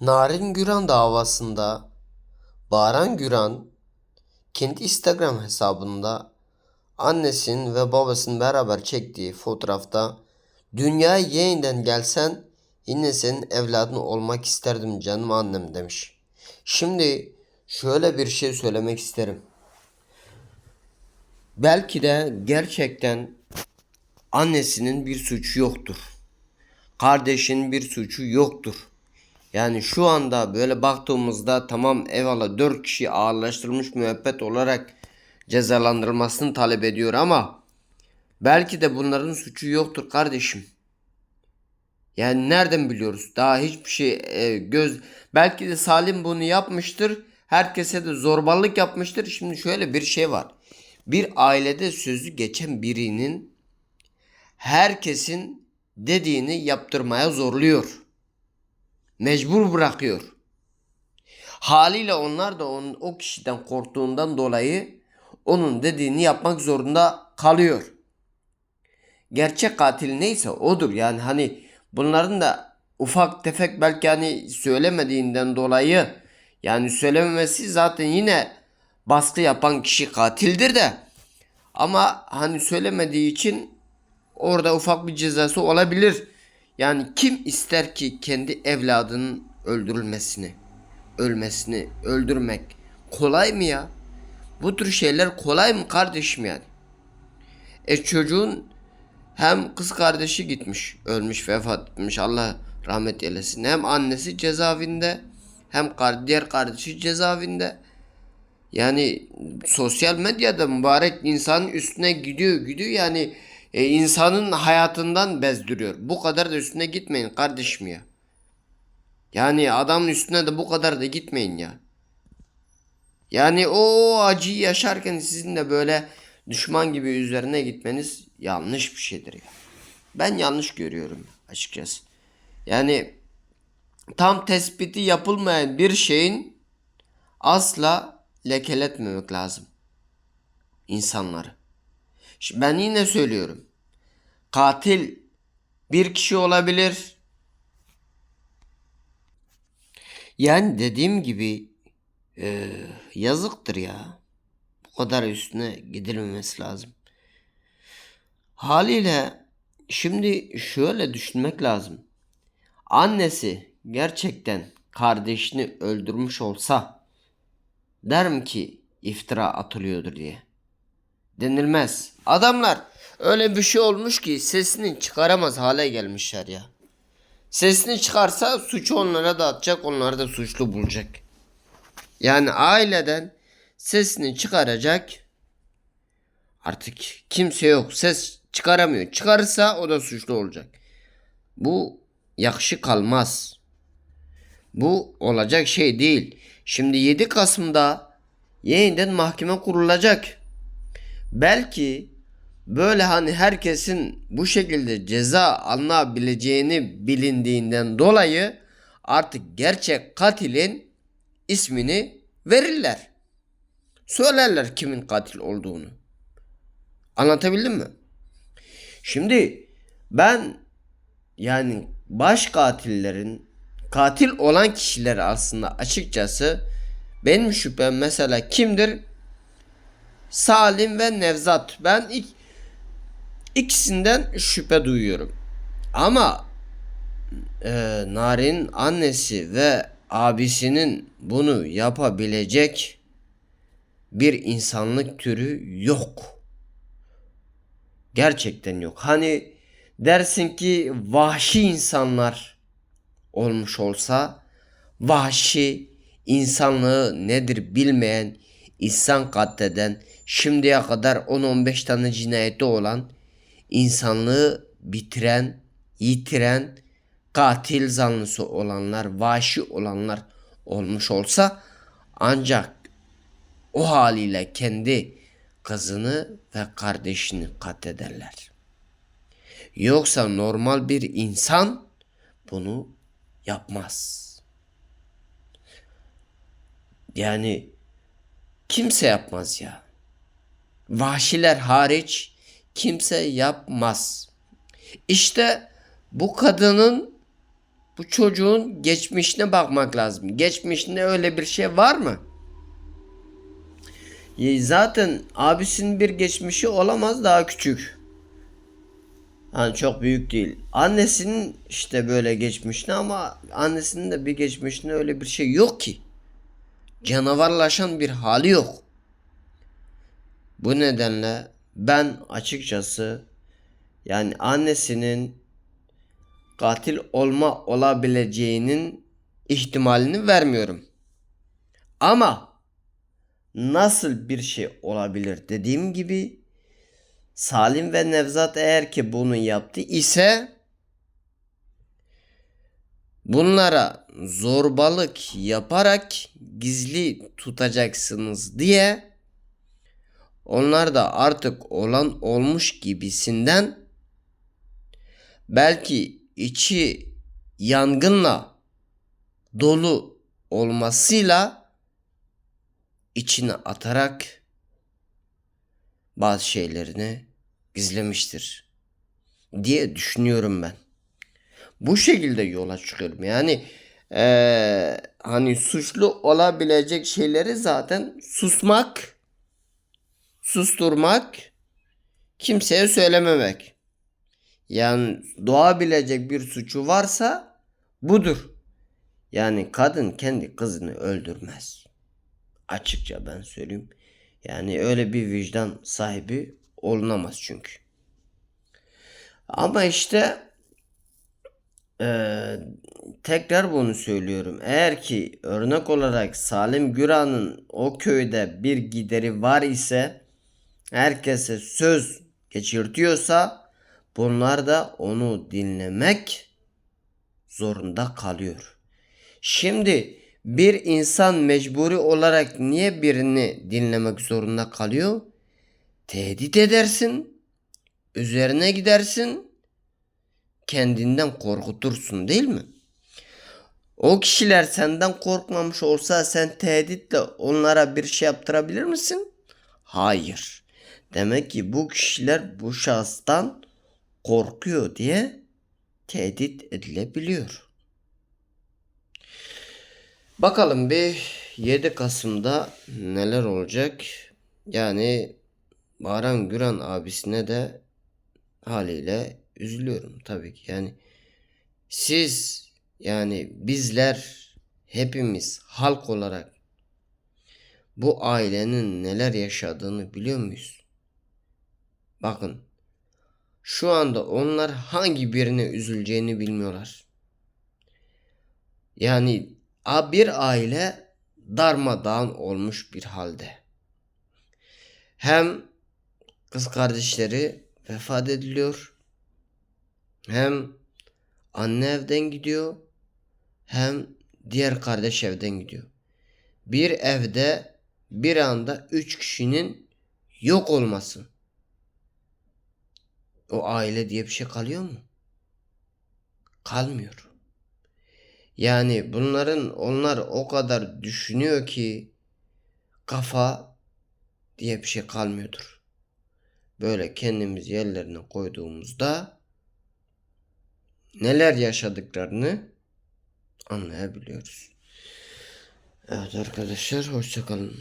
Narin Güran davasında Baran Güran kendi Instagram hesabında annesinin ve babasının beraber çektiği fotoğrafta dünyaya yeniden gelsen yine senin evladın olmak isterdim canım annem demiş. Şimdi şöyle bir şey söylemek isterim. Belki de gerçekten annesinin bir suçu yoktur. Kardeşinin bir suçu yoktur. Yani şu anda böyle baktığımızda tamam eyvallah 4 kişi ağırlaştırılmış müebbet olarak cezalandırılmasını talep ediyor ama belki de bunların suçu yoktur kardeşim. Yani nereden biliyoruz? Daha hiçbir şey e, göz belki de Salim bunu yapmıştır. Herkese de zorbalık yapmıştır. Şimdi şöyle bir şey var. Bir ailede sözü geçen birinin herkesin dediğini yaptırmaya zorluyor. Mecbur bırakıyor. Haliyle onlar da onun, o kişiden korktuğundan dolayı onun dediğini yapmak zorunda kalıyor. Gerçek katil neyse odur. Yani hani bunların da ufak tefek belki hani söylemediğinden dolayı yani söylememesi zaten yine baskı yapan kişi katildir de ama hani söylemediği için orada ufak bir cezası olabilir. Yani kim ister ki kendi evladının öldürülmesini, ölmesini, öldürmek kolay mı ya? Bu tür şeyler kolay mı kardeşim yani? E çocuğun hem kız kardeşi gitmiş, ölmüş, vefat etmiş. Allah rahmet eylesin. Hem annesi cezaevinde, hem diğer kardeşi cezaevinde. Yani sosyal medyada mübarek insanın üstüne gidiyor, gidiyor yani e, insanın hayatından bezdiriyor. Bu kadar da üstüne gitmeyin kardeşim ya. Yani adamın üstüne de bu kadar da gitmeyin ya. Yani o acıyı yaşarken sizin de böyle düşman gibi üzerine gitmeniz yanlış bir şeydir ya. Ben yanlış görüyorum açıkçası. Yani tam tespiti yapılmayan bir şeyin asla lekeletmemek lazım insanları. Şimdi ben yine söylüyorum. Katil bir kişi olabilir. Yani dediğim gibi e, yazıktır ya. Bu kadar üstüne gidilmemesi lazım. Haliyle şimdi şöyle düşünmek lazım. Annesi gerçekten kardeşini öldürmüş olsa derim ki iftira atılıyordur diye. Denilmez. Adamlar öyle bir şey olmuş ki sesini çıkaramaz hale gelmişler ya. Sesini çıkarsa suçu onlara da atacak, onları da suçlu bulacak. Yani aileden sesini çıkaracak. Artık kimse yok. Ses çıkaramıyor. Çıkarırsa o da suçlu olacak. Bu yakışık kalmaz. Bu olacak şey değil. Şimdi 7 Kasım'da yeniden mahkeme kurulacak. Belki böyle hani herkesin bu şekilde ceza alınabileceğini bilindiğinden dolayı artık gerçek katilin ismini verirler. Söylerler kimin katil olduğunu. Anlatabildim mi? Şimdi ben yani baş katillerin katil olan kişiler aslında açıkçası benim şüphem mesela kimdir? Salim ve Nevzat. Ben ilk ikisinden şüphe duyuyorum. Ama e, Narin annesi ve abisinin bunu yapabilecek bir insanlık türü yok. Gerçekten yok. Hani dersin ki vahşi insanlar olmuş olsa vahşi insanlığı nedir bilmeyen insan katleden şimdiye kadar 10-15 tane cinayeti olan insanlığı bitiren, yitiren katil zanlısı olanlar, vahşi olanlar olmuş olsa ancak o haliyle kendi kızını ve kardeşini katlederler. Yoksa normal bir insan bunu yapmaz. Yani kimse yapmaz ya. Vahşiler hariç kimse yapmaz. İşte bu kadının bu çocuğun geçmişine bakmak lazım. Geçmişinde öyle bir şey var mı? Zaten abisinin bir geçmişi olamaz daha küçük. Yani çok büyük değil. Annesinin işte böyle geçmişini ama annesinin de bir geçmişinde öyle bir şey yok ki. Canavarlaşan bir hali yok. Bu nedenle ben açıkçası yani annesinin katil olma olabileceğinin ihtimalini vermiyorum. Ama nasıl bir şey olabilir dediğim gibi Salim ve Nevzat eğer ki bunu yaptı ise bunlara zorbalık yaparak gizli tutacaksınız diye onlar da artık olan olmuş gibisinden belki içi yangınla dolu olmasıyla içine atarak bazı şeylerini gizlemiştir diye düşünüyorum ben. Bu şekilde yola çıkıyorum. Yani eee, hani suçlu olabilecek şeyleri zaten susmak, susturmak, kimseye söylememek. Yani doğabilecek bir suçu varsa budur. Yani kadın kendi kızını öldürmez. Açıkça ben söyleyeyim. Yani öyle bir vicdan sahibi olunamaz çünkü. Ama işte eee, tekrar bunu söylüyorum. Eğer ki örnek olarak Salim Güran'ın o köyde bir gideri var ise herkese söz geçirtiyorsa bunlar da onu dinlemek zorunda kalıyor. Şimdi bir insan mecburi olarak niye birini dinlemek zorunda kalıyor? Tehdit edersin, üzerine gidersin, kendinden korkutursun değil mi? O kişiler senden korkmamış olsa sen tehditle onlara bir şey yaptırabilir misin? Hayır. Demek ki bu kişiler bu şahıstan korkuyor diye tehdit edilebiliyor. Bakalım bir 7 Kasım'da neler olacak? Yani Baran Güran abisine de haliyle üzülüyorum tabii ki. Yani siz yani bizler hepimiz halk olarak bu ailenin neler yaşadığını biliyor muyuz? Bakın şu anda onlar hangi birine üzüleceğini bilmiyorlar. Yani bir aile darmadağın olmuş bir halde. Hem kız kardeşleri vefat ediliyor. Hem anne evden gidiyor. Hem diğer kardeş evden gidiyor. Bir evde bir anda üç kişinin yok olması. O aile diye bir şey kalıyor mu? Kalmıyor. Yani bunların onlar o kadar düşünüyor ki kafa diye bir şey kalmıyordur. Böyle kendimiz yerlerine koyduğumuzda neler yaşadıklarını anlayabiliyoruz. Evet arkadaşlar hoşçakalın.